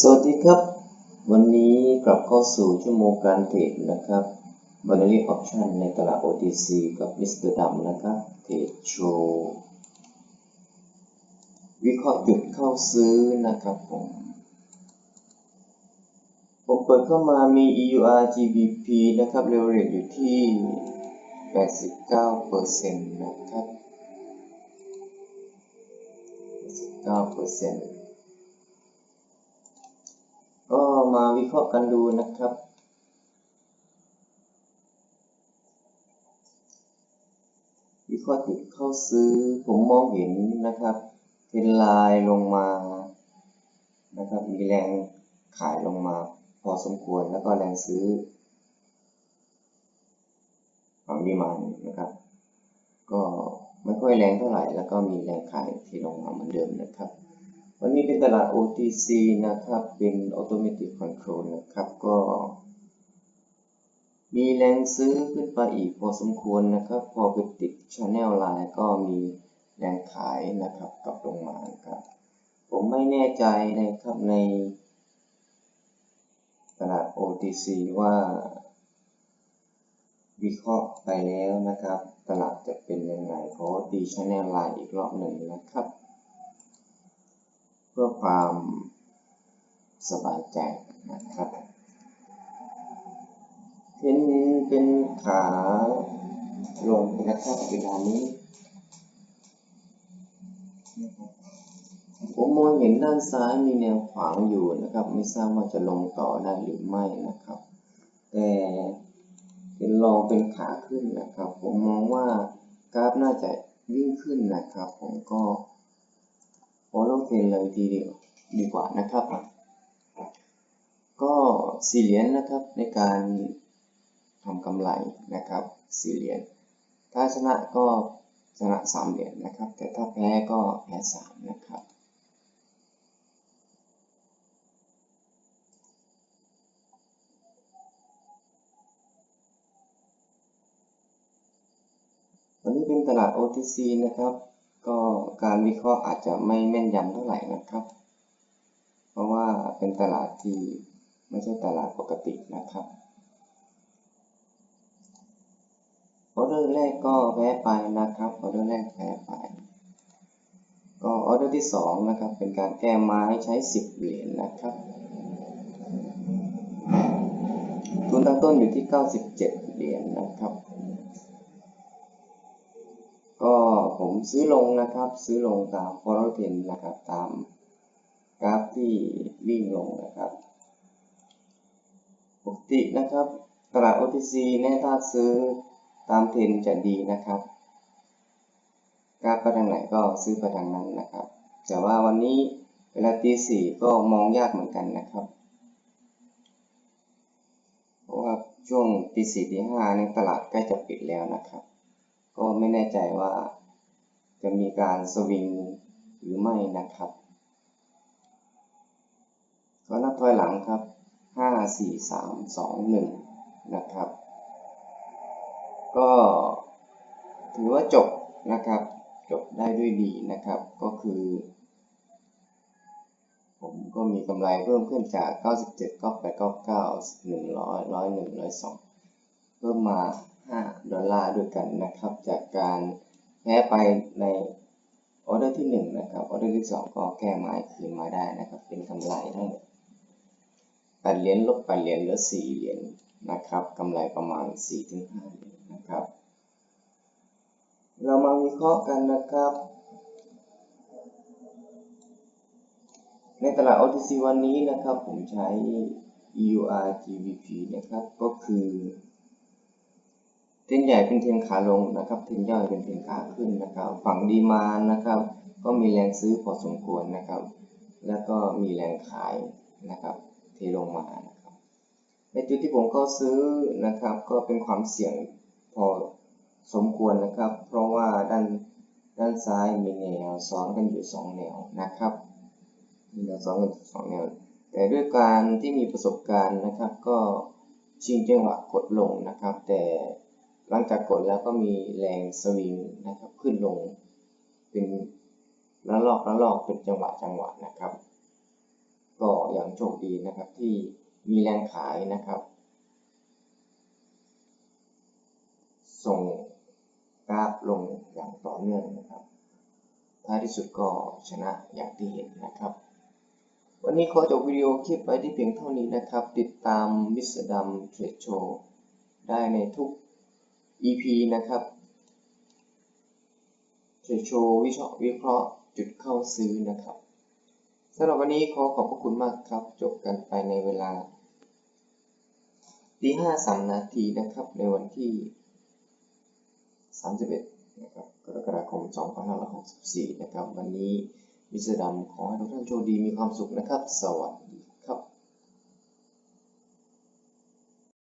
สวัสดีครับ วันนี้กลับเข้าสู่ชั่วโมงการเทรดนะครับ Binary Option ในตลาด OTC กับมิสเตอร์ดำนะครับ เทรดโชว์วิเคราะห์จุดเข้าซื้อนะครับผม ผมเปิดเข้ามามี EUR GBP นะครับ leverage อยู่ที่ 89%นะครับ 89%ก็ มาวิเคราะห์กันดูนะครับ วิเคราะห์จุดเข้าซื้อผมมองเห็นนะครับ เป็นลายลงมานะครับ มีแรงขายลงมาพอสมควรแล้วก็แรงซื้อฝั่งดีมานนะครับ ก็ไม่ค่อยแรงเท่าไหร่แล้วก็มีแรงขายที่ลงมาเหมือนเดิมนะครับ วันนี้เป็นตลาด OTC นะครับ เป็น Automatic Control นะครับ ก็มีแรงซื้อขึ้นไปอีกพอสมควรนะครับ พอไปติด Channel Line ก็มีแรงขายนะครับกลับลงมาครับ ผมไม่แน่ใจนะครับในตลาด OTC ว่าวิเคราะห์ไปแล้วนะครับ ตลาดจะเป็นยังไงเพราะตี Channel Line อีกรอบหนึ่งนะครับ เพื่อความสบายใจนะครับเห็นเป็นขาลงนะครับเวลานี้ ผมมองเห็นด้านซ้ายมีแนวขวางอยู่นะครับ ไม่ทราบว่าจะลงต่อได้หรือไม่นะครับ แต่เห็นลองเป็นขาขึ้นนะครับ ผมมองว่ากราฟน่าจะวิ่งขึ้นนะครับ ผมก็ โอโลเทนเลยทีเดียวดีกว่านะครับ ก็สี่เหรียญนะครับในการทำกำไรนะครับสี่เหรียญถ้าชนะก็ชนะสามเหรียญนะครับ แต่ถ้าแพ้ก็แพ้สามนะครับวันนี้เป็นตลาด OTC นะครับ ก็การวิเคราะห์อาจจะไม่แม่นยำเท่าไหร่นะครับ เพราะว่าเป็นตลาดที่ไม่ใช่ตลาดปกตินะครับออเดอร์แรกก็แพ้ไปนะครับออเดอร์แรกแพ้ไป ก็ออเดอร์ที่สองนะครับเป็นการแก้ไม้ใช้ 10 เหรียญนะครับทุนตั้งต้นอยู่ที่ 97 เหรียญนะครับ ซื้อลงนะครับ ซื้อลงตามฟอร์เทนนะครับ ตามกราฟที่วิ่งลงนะครับ ปกตินะครับ ตลาด OTC เนี่ยถ้าซื้อตามเทรนจะดีนะครับ กราฟไปทางไหนก็ซื้อไปทางนั้นนะครับ แต่ว่าวันนี้เวลาตีสี่ก็มองยากเหมือนกันนะครับ เพราะว่าช่วงตีสี่ตีห้าในตลาดใกล้จะปิดแล้วนะครับ ก็ไม่แน่ใจว่า จะมีการสวิงหรือไม่นะครับก็นับถอยหลังครับห้าสี่สามสองหนึ่งนะครับ ก็ถือว่าจบนะครับ จบได้ด้วยดีนะครับ ก็คือ ผมก็มีกำไรเพิ่มขึ้นจาก 97 98 99 100 101 102 เพิ่มมา 5 ดอลลาร์ด้วยกันนะครับ จากการ แพ้ไปในออเดอร์ที่1นะครับออเดอร์ที่ 2 ก็แก้ไม้คืนมาได้นะครับ เป็นกำไรทั้งหมด8เหรียญลบ8เหรียญเหลือ4เหรียญนะครับกำไรประมาณ4-5เหรียญนะครับ เรามาวิเคราะห์กันนะครับ ในตลาด OTC วันนี้นะครับ ผมใช้ EUR GBP นะครับ ก็คือ ทรนใหญ่เป็นเทรนขาลงนะครับเทรนย่อยเป็นเทรนขาขึ้นนะครับ ฝั่งดีมานะครับ ก็มีแรงซื้อพอสมควรนะครับ แล้วก็มีแรงขายนะครับ เทลงมานะครับ ในจุดที่ผมก็ซื้อนะครับ ก็เป็นความเสี่ยงพอสมควรนะครับ เพราะว่าด้านด้านซ้ายมีแนวซ้อนกันอยู่ 2 แนวนะครับมีแนวซ้อนกันสองแนว แต่ด้วยการที่มีประสบการณ์นะครับ ก็ชิงจังหวะกดลงนะครับ แต่ หลังจากกดแล้วก็มีแรงสวิงนะครับขึ้นลง เป็นระลอกระลอกเป็นจังหวะจังหวะนะครับกก็ยังโชคดีนะครับที่มีแรงขายนะครับ ส่งกราฟลงอย่างต่อเนื่องนะครับท้ายที่สุดก็ชนะอย่างที่เห็นนะครับ วันนี้ขอจบวิดีโอคลิปไว้ที่เพียงเท่านี้นะครับ ติดตามมิสดัมเทรดโชว์ได้ในทุก EP นะครับเทรดโชว์วิเคราะห์วิเคราะห์จุดเข้าซื้อนะครับสำหรับวันนี้ขอขอบพระคุณมากครับ จบกันไปในเวลาตีห้าสามนาทีนะครับ ในวันที่ 31นะครับกรกฎาคม 2564 นะครับ วันนี้มิสเตอร์ดำขอให้ทุกท่านโชคดีมีความสุขนะครับ สวัสดี